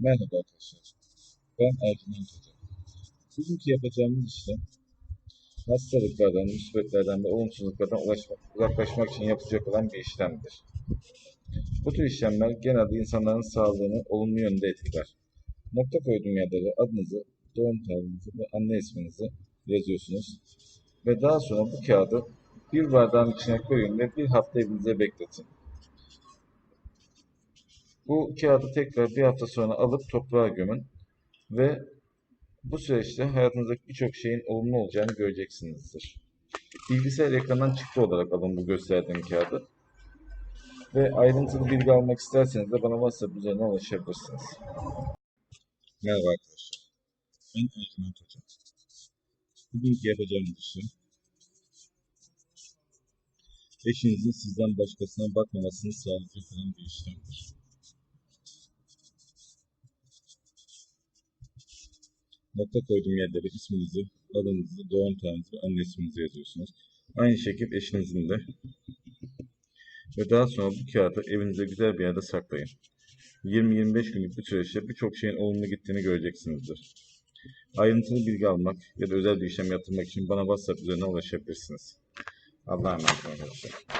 Merhaba arkadaşlar. Ben Ercüment Hoca. Bugünkü yapacağımız işlem hastalıklardan, musibetlerden ve olumsuzluklardan ulaşmak, uzaklaşmak için yapılacak olan bir işlemdir. Bu tür işlemler genelde insanların sağlığını olumlu yönde etkiler. Nokta koyduğum yerlere adınızı, doğum tarihinizi ve anne isminizi yazıyorsunuz. Ve daha sonra bu kağıdı bir bardağın içine koyun ve bir hafta evinize bekletin. Bu kağıdı tekrar bir hafta sonra alıp toprağa gömün ve bu süreçte hayatınızdaki birçok şeyin olumlu olacağını göreceksinizdir. Bilgisayar ekranından çıktı olarak alın bu gösterdiğim kağıdı. Ve ayrıntılı bilgi almak isterseniz de bana WhatsApp üzerinden ulaşabilirsiniz. Merhaba arkadaşlar. Ben Ercüment Hoca. Bugünkü yapacağımız işlem eşinizin sizden başkasına bakmamasını sağlayacak olan bir işlemdir. Nokta koyduğum yerlere isminizi, adınızı, doğum tarihinizi ve anne isminizi yazıyorsunuz. Aynı şekilde eşinizin de. Ve daha sonra bu kağıdı evinize güzel bir yerde saklayın. 20-25 günlük bir süreçte birçok şeyin olumlu gittiğini göreceksinizdir. Ayrıntılı bilgi almak ya da özel bir işlem yaptırmak için bana WhatsApp üzerinden ulaşabilirsiniz. Allah'a emanet olun.